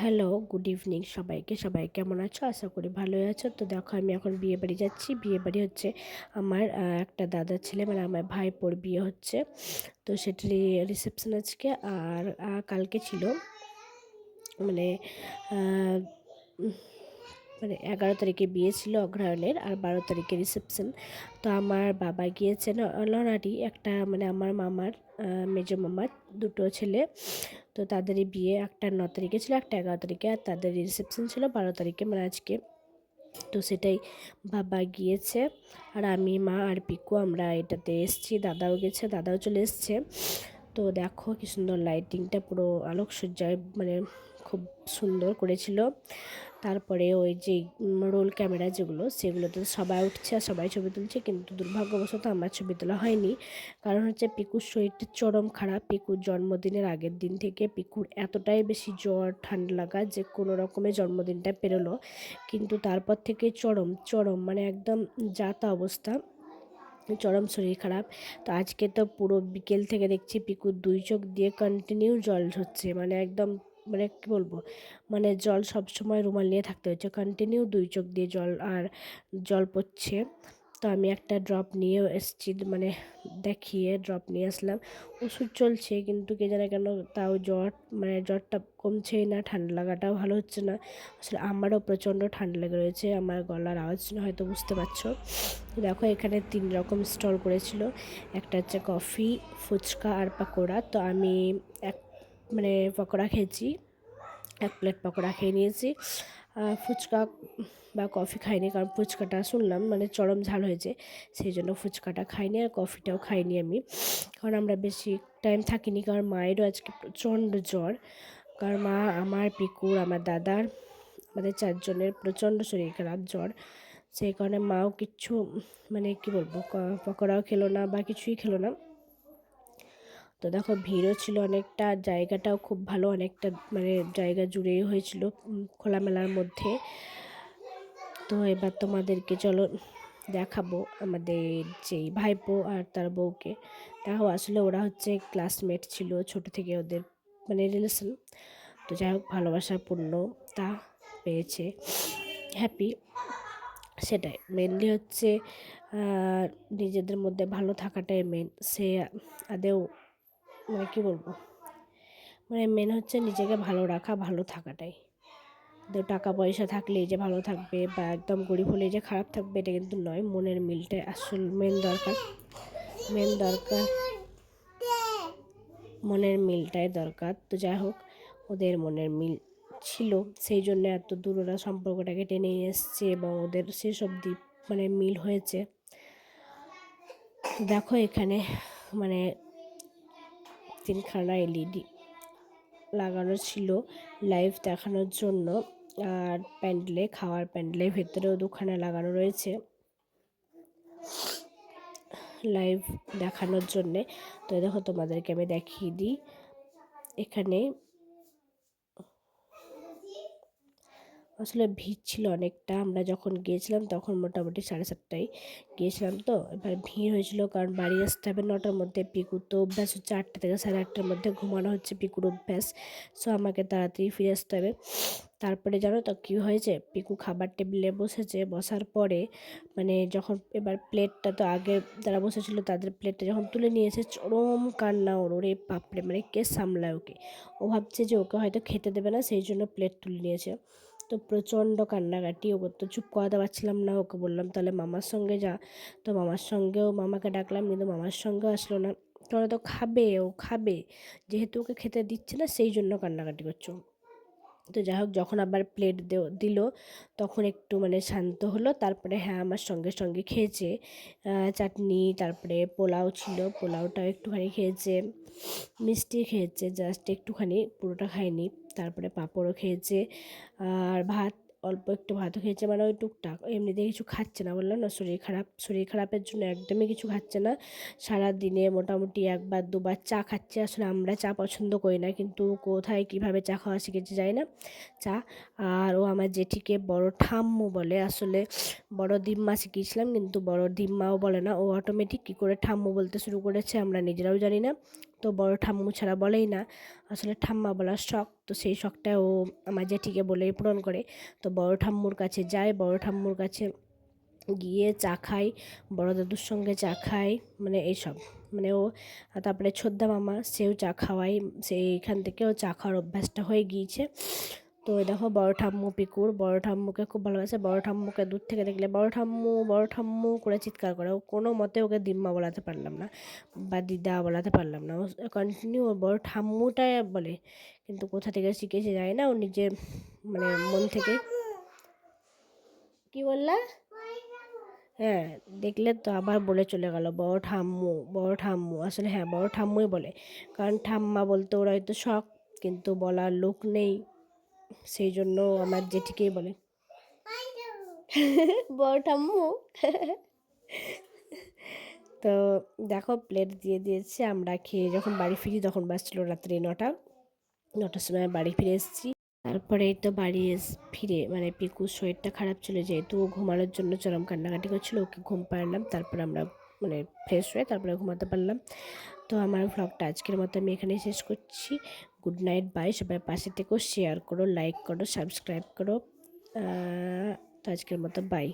Hello good evening সবাইকে। সবাই কেমন আছো? আশা করি ভালোই আছো। তো দেখো, আমি এখন বিয়ে বাড়ি যাচ্ছি। বিয়ে বাড়ি হচ্ছে আমার একটা দাদার ছেলে মানে আমার ভাইপোর বিয়ে হচ্ছে। তো সেটার রিসেপশন আজকে। আর কালকে ছিল মানে মানে এগারো তারিখে বিয়ে ছিল অগ্রহায়ণের আর বারো তারিখে রিসেপশন তো আমার বাবা গিয়েছেন অলরাডি একটা মানে আমার মামার মেজো মামার দুটো ছেলে। তো তাদের বিয়ে একটা ন তারিখে ছিল, একটা এগারো তারিখে। আর তাদের রিসেপশন ছিল বারো তারিখে মানে আজকে। তো সেটাই বাবা গিয়েছে আর আমি, মা আর পিকু আমরা এটাতে এসছি, দাদাও গেছে, দাদাও চলে এসছে। তো দেখো কি সুন্দর লাইটিংটা পুরো আলোকসজ্জায় মানে খুব সুন্দর করেছিল। তারপরে ওই যে রোল ক্যামেরা যেগুলো সেগুলোতে সবাই উঠছে আর সবাই ছবি তুলছে, কিন্তু দুর্ভাগ্যবশত আমার ছবি তোলা হয়নি। কারণ হচ্ছে পিকুর শরীরটা চরম খারাপ। পিকুর জন্মদিনের আগের দিন থেকে পিকুর এতটাই বেশি জ্বর, ঠান্ডা লাগা যে কোনো রকমের জন্মদিনটা পেরোলো। কিন্তু তারপর থেকে চরম চরম মানে একদম যাতা অবস্থা। চরম শরীর খারাপ। তো আজকে তো পুরো বিকেল থেকে দেখছি পিকুর দুই চোখ দিয়ে কন্টিনিউ জল হচ্ছে মানে একদম মানে কী বলব? মানে জল সব সময় রুমাল নিয়ে থাকতে হচ্ছে। কন্টিনিউ দুই চোখ দিয়ে জল আর জল পড়ছে। তো আমি একটা ড্রপ নিয়ে এসেছি মানে দেখিয়ে ড্রপ নিয়ে আসলাম। ওষুধ চলছে, কিন্তু কে জানে কেন তাও জ্বর মানে জ্বরটা কমছেই না, ঠান্ডা লাগাটাও ভালো হচ্ছে না। আসলে আমারও প্রচণ্ড ঠান্ডা লেগে রয়েছে, আমার গলার আওয়াজ হয়তো বুঝতে পারছ। দেখো, এখানে তিন রকম স্টল করেছিল। একটা হচ্ছে কফি, ফুচকা আর পাকোড়া। তো আমি এক মানে পকোড়া খেয়েছি। এক প্লেট পকোড়া খেয়ে নিয়েছি। ফুচকা বা কফি খাইনি কারণ ফুচকাটা শুনলাম মানে চরম ঝাল হয়েছে, সেই জন্য ফুচকাটা খাইনি আর কফিটাও খাইনি আমি। কারণ আমরা বেশি টাইম থাকিনি কারণ মায়েরও আজকে প্রচণ্ড জ্বর। কারণ মা আমার পিকুর, আমার দাদার, আমাদের চারজনের প্রচণ্ড শরীর খারাপ জ্বর। সেই কারণে মাও কিচ্ছু মানে কি বলব পকোড়াও খেলো না বা কিছুই খেলো না। তো দেখো ভিড়ও ছিল অনেকটা, জায়গাটাও খুব ভালো, অনেকটা মানে জায়গা জুড়েই হয়েছিল খোলামেলার মধ্যে। তো এবার তোমাদেরকে চলো দেখাবো আমাদের যেই ভাইপো আর তার বউকে। দেখো আসলে ওরা হচ্ছে ক্লাসমেট ছিল ছোট থেকে ওদের মানে রিলেশন তো যাই হোক ভালোবাসার পূর্ণ তা পেয়েছে হ্যাপি সেটাই মেনলি হচ্ছে নিজেদের মধ্যে ভালো থাকাটাই মেন সে আদেও মানে কী বলব? মানে মেন হচ্ছে নিজেকে ভালো রাখা, ভালো থাকাটাই। তো টাকা পয়সা থাকলেই যে ভালো থাকবে বা একদম গরিব হলেই যে খারাপ থাকবে, এটা কিন্তু নয়, মনের মিলটাই আসল মেন দরকার। মেন দরকার মনের মিলটাই দরকার। তো যাই হোক, ওদের মনের মিল ছিল, সেই জন্য এত দূর ওরা সম্পর্কটাকে টেনে এসছে এবং ওদের সেসব দ্বীপ মানে মিল হয়েছে। দেখো এখানে মানে তিনখানা এলইডি লাগানো ছিল লাইভ দেখানোর জন্য। আর প্যান্ডেলে, খাওয়ার প্যান্ডেলের ভেতরেও দুখানা লাগানো রয়েছে লাইভ দেখানোর জন্যে। তো দেখো তোমাদেরকে আমি দেখিয়ে দিই। এখানে আসলে ভিড় ছিল অনেকটা। আমরা যখন গিয়েছিলাম তখন মোটামুটি সাড়ে সাতটায় গিয়েছিলাম তো। এবার ভিড় হয়েছিল কারণ বাড়ি আসতে হবে নটার মধ্যে। পিকুর তো অভ্যাস হচ্ছে আটটা থেকে সাড়ে আটটার মধ্যে ঘুমানো হচ্ছে পিকুর অভ্যাস। সো আমাকে তাড়াতাড়ি ফিরে আসতে হবে। তারপরে জানো তো কী হয়েছে? পিকু খাবার টেবিলে বসেছে। বসার পরে মানে যখন এবার প্লেটটা তো আগে যারা বসেছিল তাদের প্লেটটা যখন তুলে নিয়েছে, চরম কান্না ওর। ওরে বাপরে মানে কে সামলায় ওকে? ও ভাবছে যে ওকে হয়তো খেতে দেবে না, সেই জন্য প্লেট তুলে নিয়েছে। তো প্রচণ্ড কান্নাকাটি ওকে তো চুপ করাতে পারছিলাম না, ওকে বললাম, তাহলে মামার সঙ্গে যা। তো মামার সঙ্গেও মামাকে ডাকলাম, কিন্তু মামার সঙ্গেও আসলো না। তোরা তো খাবে, ও খাবে। যেহেতু ওকে খেতে দিচ্ছে না, সেই জন্য কান্নাকাটি করছ তো যাই হোক যখন আবার প্লেট দিল, তখন একটু মানে শান্ত হলো। তারপরে হ্যাঁ আমার সঙ্গে সঙ্গে খেয়েছে। চাটনি, তারপরে পোলাও ছিল। পোলাওটাও একটুখানি খেয়েছে, মিষ্টি খেয়েছে জাস্ট একটুখানি, পুরোটা খায়নি তারপরে পাঁপড়ও খেয়েছে। আর ভাত অল্প একটু ভাতও খেয়েছে মানে ওই টুকটাক। এমনিতে কিছু খাচ্ছে না বললাম না, শরীর খারাপ, শরীর খারাপের জন্য একদমই কিছু খাচ্ছে না। সারা দিনে মোটামুটি একবার দুবার চা খাচ্ছে, আসলে আমরা চা পছন্দ করি না, কিন্তু কোথায় কীভাবে চা খাওয়া শিখেছে যাই না। চা, আর ও আমার জেঠিকে বড় ঠাম্মু বলে, আসলে বড় দিম্মা শিখিয়েছিলাম, কিন্তু বড় দিম্মাও বলে না, ও অটোমেটিক কী করে ঠাম্মু বলতে শুরু করেছে আমরা নিজেরাও জানি না। তো বড় ঠাম্মু ছাড়া বলেই না। আসলে ঠাম্মা বলার শখ, তো সেই শখটা ও আমার জেঠিকে বলেই পূরণ করে। তো বড় ঠাম্মুর কাছে যায় বড় ঠাম্মুর কাছে গিয়ে চা খাই, বড় দাদুর সঙ্গে চা খাই মানে এইসব। মানে ও তারপরে ছোদ্দা মামা, সেও চা খাওয়াই সেইখান থেকেও চা খাওয়ার অভ্যাসটা হয়ে গিয়েছে। তো দেখো বড় ঠাম্মু, পিকুর। বড় ঠাম্মুকে খুব ভালোবাসে। বড় ঠাম্মুকে দূর থেকে দেখলে বড় ঠাম্মু বড় ঠাম্মু করে চিৎকার করে। ও কোনো মতে ওকে দিম্মা বলাতে পারলাম না বা দিদা বলাতে পারলাম না। ও কন্টিনিউ ওর বড় ঠাম্মুটাই বলে। কিন্তু কোথা থেকে শিখেছে যায় না। ও নিজে মানে মন থেকে। কি বললা? হ্যাঁ দেখলে তো আবার বলে চলে গেল, বড় ঠাম্মু বড় ঠাম্মু। আসলে হ্যাঁ বড় ঠাম্মুই বলে। কারণ ঠাম্মা বলতে ওরা হয়তো শখ, কিন্তু বলার লোক নেই। সেই জন্য আমার জেঠিকেই বলে। বড় ঠাম্মু। তো দেখো প্লেট দিয়ে দিয়েছে আমরা খেয়ে যখন বাড়ি ফিরি তখন বাজছিল রাত্রি নটা। নটার সময় বাড়ি ফিরে এসেছি। তারপরে তো বাড়ি এস ফিরে মানে পিকুর শরীরটা খারাপ ছিল যেহেতু ও ঘুমানোর জন্য চরম কান্নাকাটি করছিল ওকে ঘুম পাড়লাম তারপর আমরা মানে ফ্রেশ হয়ে তারপরে ঘুমাতে পারলাম। তো আমার ভ্লগটা আজকের মতো আমি এখানে শেষ করছি। গুড নাইট বাই সবাই পাশে থেকেও শেয়ার করো লাইক করো সাবস্ক্রাইব করো। তো আজকের মতো বাই